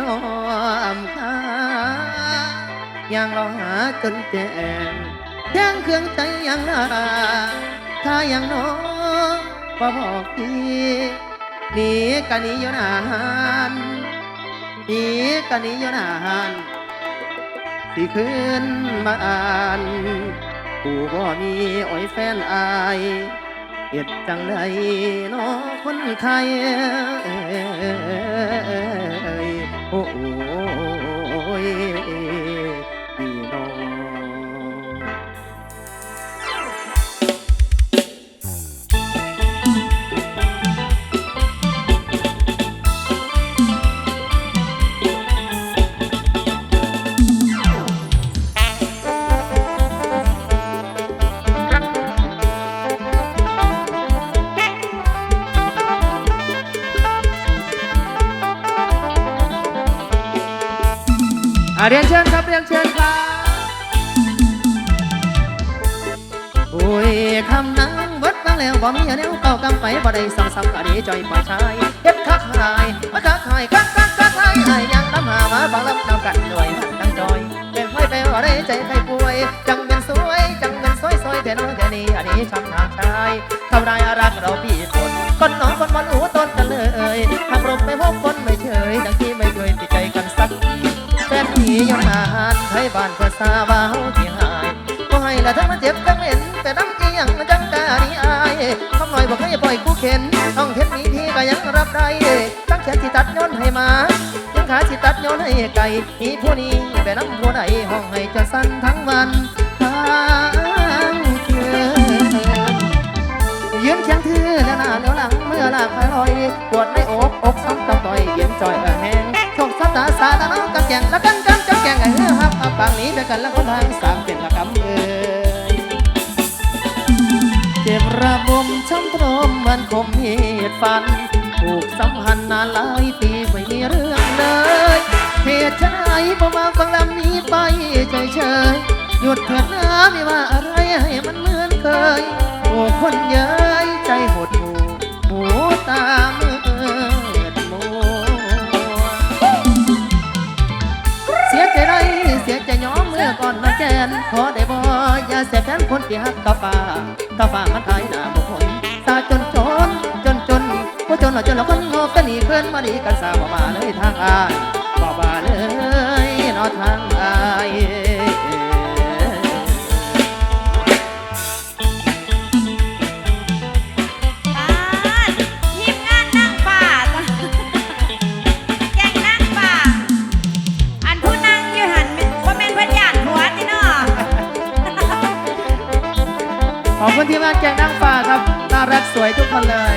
น้อมคายังรอหาจนแจ้งแจ้งเครื่องใจยังลาถ้ายังน้องบ่บอกทีหนีกันนี้ยู่นานอีกันนี้ยนานสิขึ้นมาอ่านผู้บ่มีอ้อยแฟนอายเฮ็ดจังไดน้อคนไทย เอ้ มาแล้วบ่มีแนวเก่ากำไปบ่ได้สองสามกะดีจอยปล่อยชายเฮ็ดคักหายมาคักหายคักคักคักหายไอ้ยังน้ำหามาบังลำนำกันหน่วยหันตั้งจอยเป็นไว้ไปว่าได้ใจใครป่วยจังเป็นสวยจังเป็นสวยสวยแต่น้อยแต่นี้อันนี้ช้ำหนักชายทำลายรักเราพี่คนคนน้องคนมันหูต้นกันเลยทำรบไม่พบคนไม่เฉยดังที่ไม่เคยติดใจกันสักแฟนผียังนานไทยบ้านเพื่อสาวาเฮาที่หายก็ให้ละทั้งมันเจ็บทั้งเหม็นแต่ดัง อายคำหน่อยบอกให้ปล่อยกูเข็นต้องเข็นมีที่ก็ยังรับได้ตั้งแขนสิตัดย้อนให้มายังขาสิตัดย้อนให้ไก่มีผู้นี้ไปน้ำผู้ใดห้องให้จนสั้นทั้งวันทั้งคืนยืนเคียงทื่อแล้วหน้าเลี้ยวหลังเมื่อลากไปลอยปวดในอกอกซ้ำต้องต่อยเย็นจอยเออแห้งโชคชะตาสาตาน้องกับแกงแล้วกันกันจับแกงไอ้เฮือฮับเอาปางนี้ไปกันแล้วคนทางสามเป็นละกำเอ่ยเจ็บระบมช้ำตรมเหมือนคมเหตุฟันถูกสัมพันธ์นานหลายปีไม่มีเรื่องเลยเหตุชะไหนพอมาฟังลำนี้ไปเฉยเฉยหยุดเถิดนะไม่ว่าอะไรให้มันเหมือนเคยโอ้คนเย้ยใจหดหูหูตามืดมัวเสียใจไรเสียใจย้อมเมื่อก่อนมาแกนขอได้บ่อย่าเสียแฟนคนที่หักต่อฟ้า ต่อฟ้ามันทายหน้าบุคคลตาจนจนจนจนผู้จนหน่อยจนละคนงอกันหนีเพื่อนมาดีกันสาวบ่มาเลยทางอายบ่มาเลยนอทางอาย วยทุกคนเลย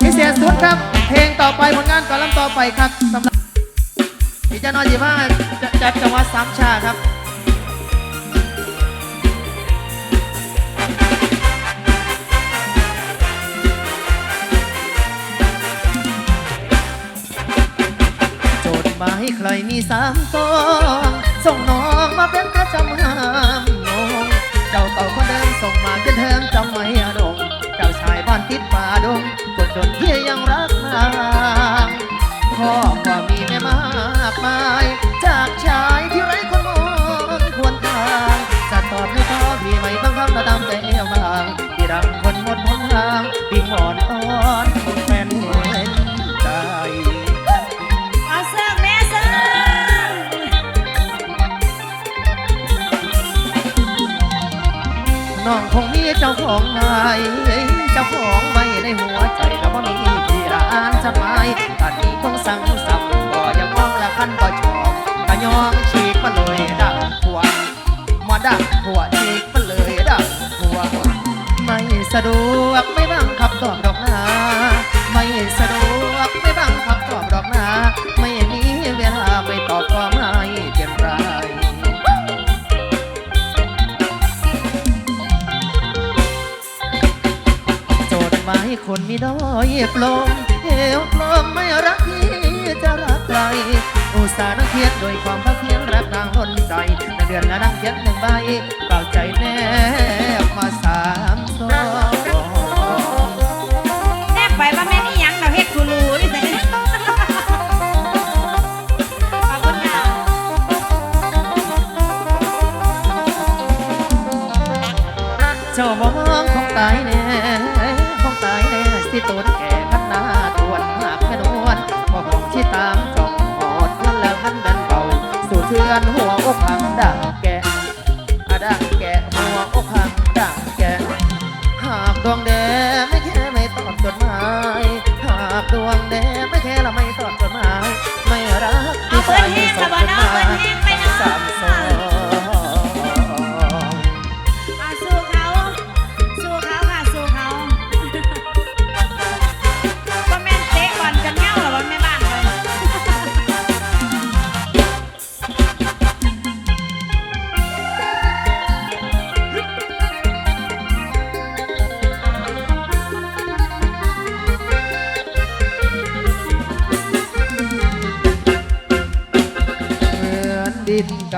พิเศษสุดครับ เพลงต่อไปผลงานก่อนลำต่อไปครับสำหรับพี่เจ้าน้อยจีบ้าจจัดจังหวัดสามชาครับโจทย์หมายใครมีสามกอง ส่งน้องมาเป็นกระจำห้ามงงเจ้าเก่าคนเดิมส่งมาจนเทิมจำไม่อดงเจ้าชายบ้านติดป่าดงกดจนที่ย ของไว้เจ้าของไว้ในหัวใจแล้วว่ามีที่ร้านจะไปตอนนี้คงสั่งสับบ่ยังมองละคันบ่ชอบกะยองฉีกมาเลยดังหัวมาดังหัวฉีกมาเลยดังหัวไม่สะดวก เปล่าใจแนบมาสามดอกแนบไปว่าแม่นี่ยังเราเฮ็ดคูรูนี่แต่เจ้าบ่มองของตายแน่ของตายแน่สิตนแก่พันนาตวนหากแม่นวลบ่ของที่ตามจ้องหอดนั่นแล้วมันดันเบาสู่เทือนหัวอกอังดา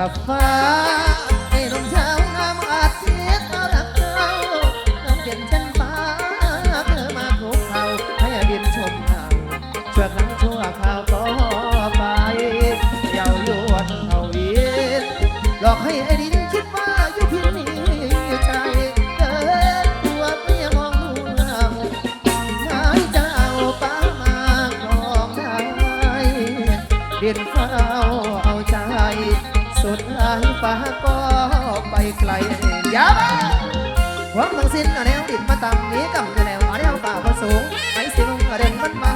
fun. ฟ้าก็ไปไกลยับหวังทั้งสิ้นแนวดิบมาต่ำนี้กัอยู่แนวแนวป่าก็สูงไอ้สิกระเด็นมันมา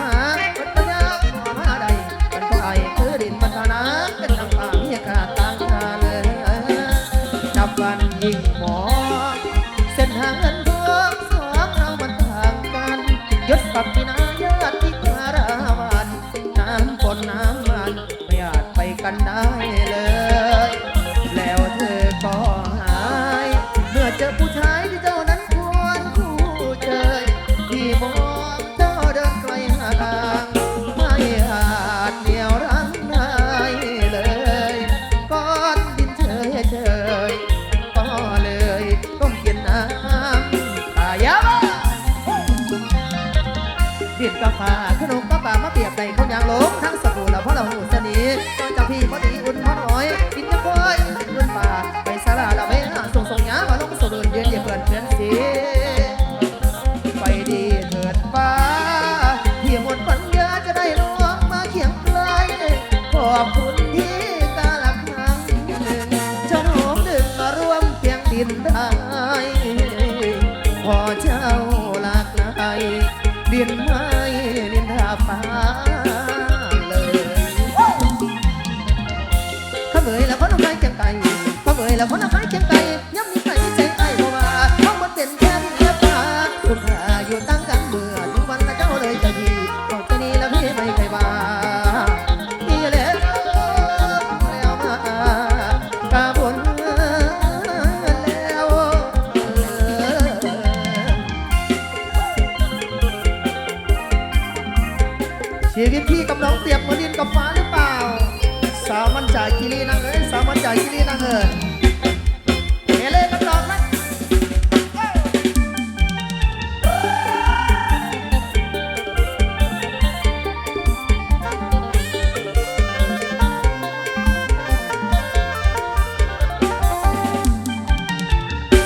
จากที่นี่นั่งเอิน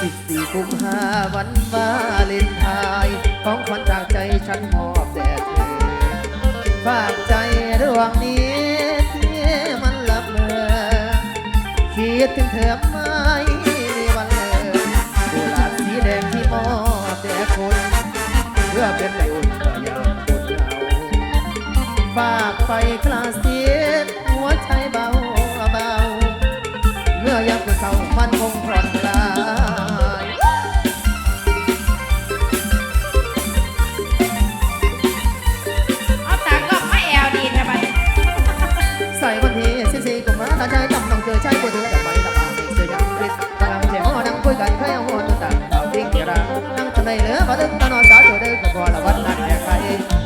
สิบสี่าวันวาเลนไทน์ของขวัญจาก nhiệt tình thương มาถึงนอนสาวเธอเด้อก็พอละวันนั้นแอใคร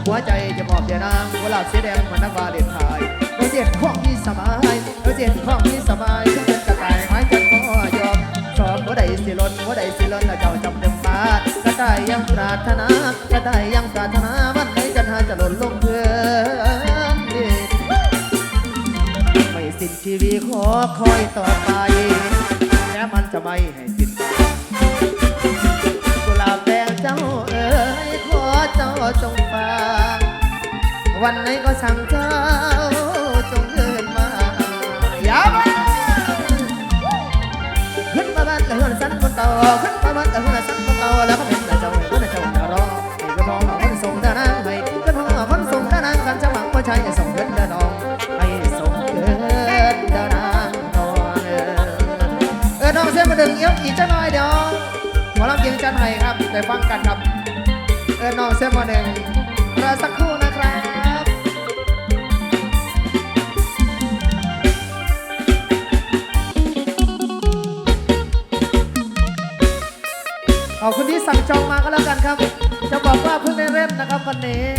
หัวใจจะมอบเดียนางเวลาเสียแดงมันนักบ่าเด็ดขาดเราเจ็ดข้องที่สบายเราเจ็ดข้องที่สบายทุกเนกระตายไม้จันก็ยอมชอบว่าใดสิล้นว่าใดสิล้นแล้วเจ้าจำเดิมฟ้าก็ได้ยังปรารถนาก็ได้ยังปรารถนาวันไหนจะนทาจะหล่นลงเพื่อนไม่สิ้นชีวิตขอคอยต่อไปแม้มันจะไม่ให้สิ วันไหนก็สั่งเจ้าจงเดินมาอย่ามาขึ้นมาบ้านแต่เฮือนสันบนเตาขึ้นมาบ้านแต่เฮือนสันบนเตาแล้วก็เป็นแต่เจ้าเฮือนเจ้าจะรอให้ก็ทองคนส่งดานางให้ก็ทองคนส่งดานางกันจะหวังว่าชายจะส่งเงินดานองให้ส่งเกินดานางนอนเออเอน้องเส้นมาดึงเอี้ยวอีกจะหน่อยเดี๋ยวหมอลำเกียงจันไห้ครับได้ฟังกันครับเออน้องเส้นมาดึงรอสักครู่ ไ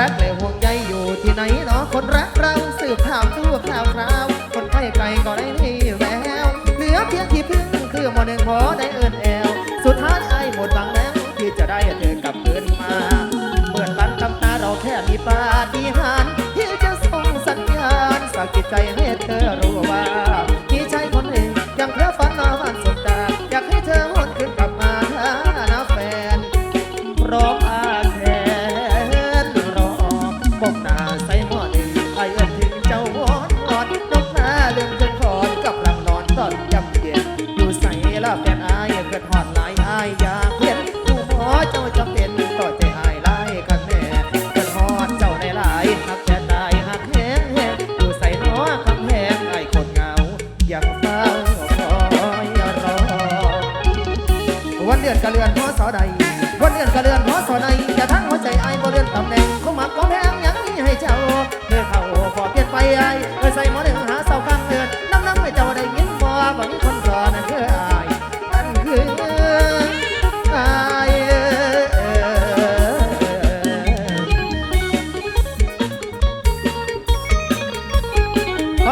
รักและห่วงใยอยู่ที่ไหนเนาะคนรักเราสืบข่าวทั่วข่าวคราว คนใกล้ไกลก็ได้ที่แววเหลือเพียงที่พึ่งคือมอหนึ่งพอได้เอินแอวสุดท้ายไอ้หมดบังแล้วที่จะได้เธอกลับคืนมาเปิดบันทำตาเราแค่มีปาฏิหาริย์ที่จะส่งสัญญาณสากจิตใจให้เธอรู้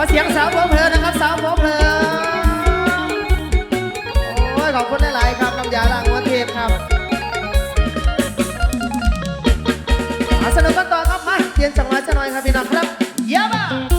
เสียงสาวหัวเพลินนะครับสาวหัวเพลินโอ้ยขอบคุณหลายๆครับน้ำยาล้างหัวเทพครับสนุกกันต่อครับมาเตียนจังหวะจะหน่อยครับพี่น้องครับเยี่ยม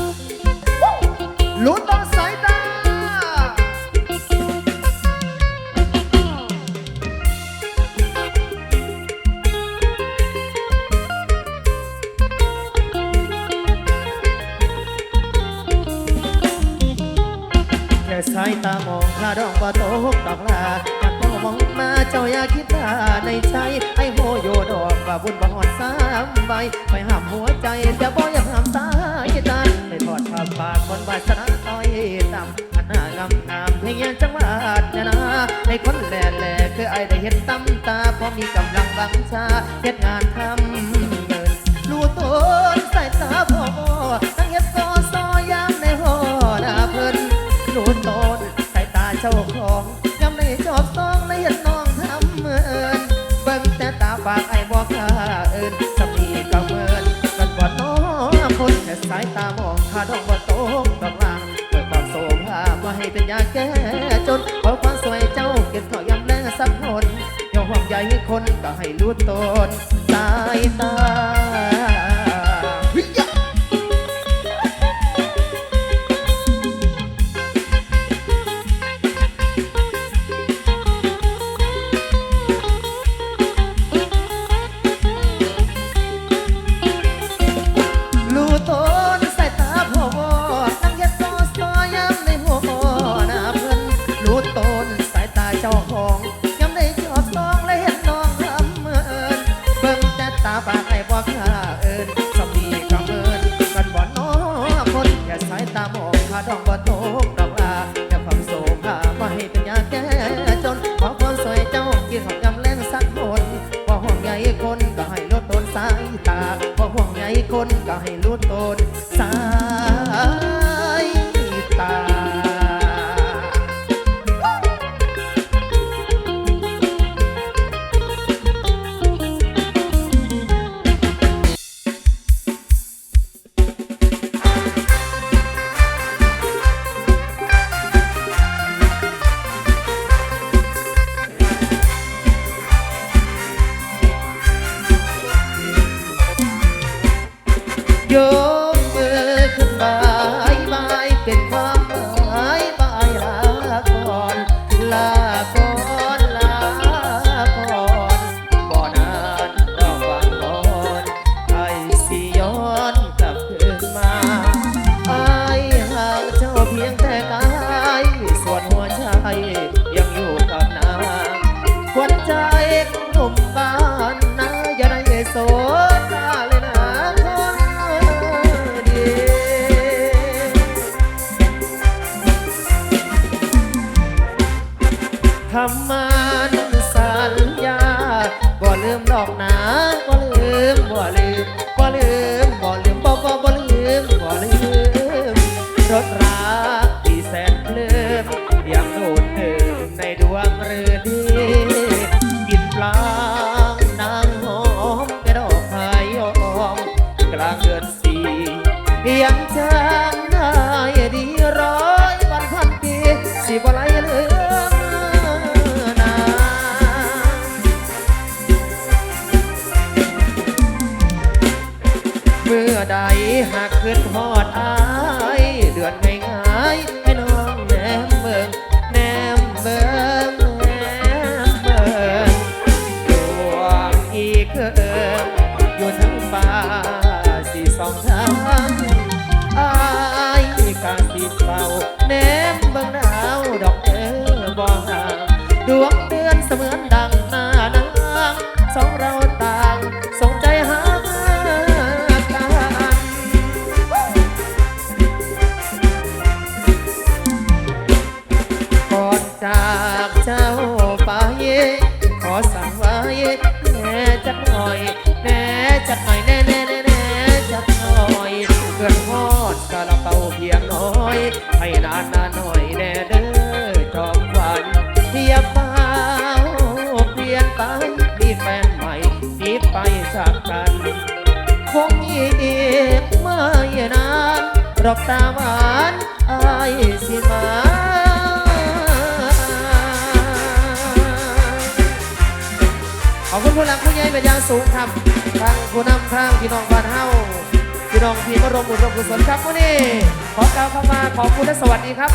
พลาดองว่ตกดอกลาอยากมองมาเจ้าอย่าคิดว่าในใจไอ้โหโยดอกว่าบุญบ่หอดสามใบไปห้ามหัวใจแต่บ่อยากห้ามสายตาได้ทอดผ้าปากคนวาสนาต้อยต่ำหันหน้างามงามเพียงจังหวัดนะนะให้คนแหล่แหล่คือไอ้ได้เห็นตั้มตาพอมีกำลังบังชาเฮ็ดงานทำเงินรู้ต้นสายตาพ่อตั้งเฮ็ดกอ จ้าของยำในจอบซองในเห็นน้องทำเหมือนเบิ่งแต่ตาปากไอ้บอกข้าเอินสมีกับเมือนกันบ่น้องคนแค่สายตามองข้าดอกบ่ตกดอกลางเปิดความโศกภาพาให้เป็นยาแก้จนขอความสวยเจ้าเก็บข้ายำแรงสักหนยอมห่วงใยคนก็ให้รู้ตนสายตา ใจ สองเรา อกตาหวานอาสิมาขอบคุณผู้หลักผู้ใหญ่เป็นอย่างสูงครับทางผู้นำทางพี่น้องบ้านเฮาพี่น้องพี่มรมอุดรกุศลครับวันนี้ขอกล่าวคำมาขอบคุณและสวัสดีครับ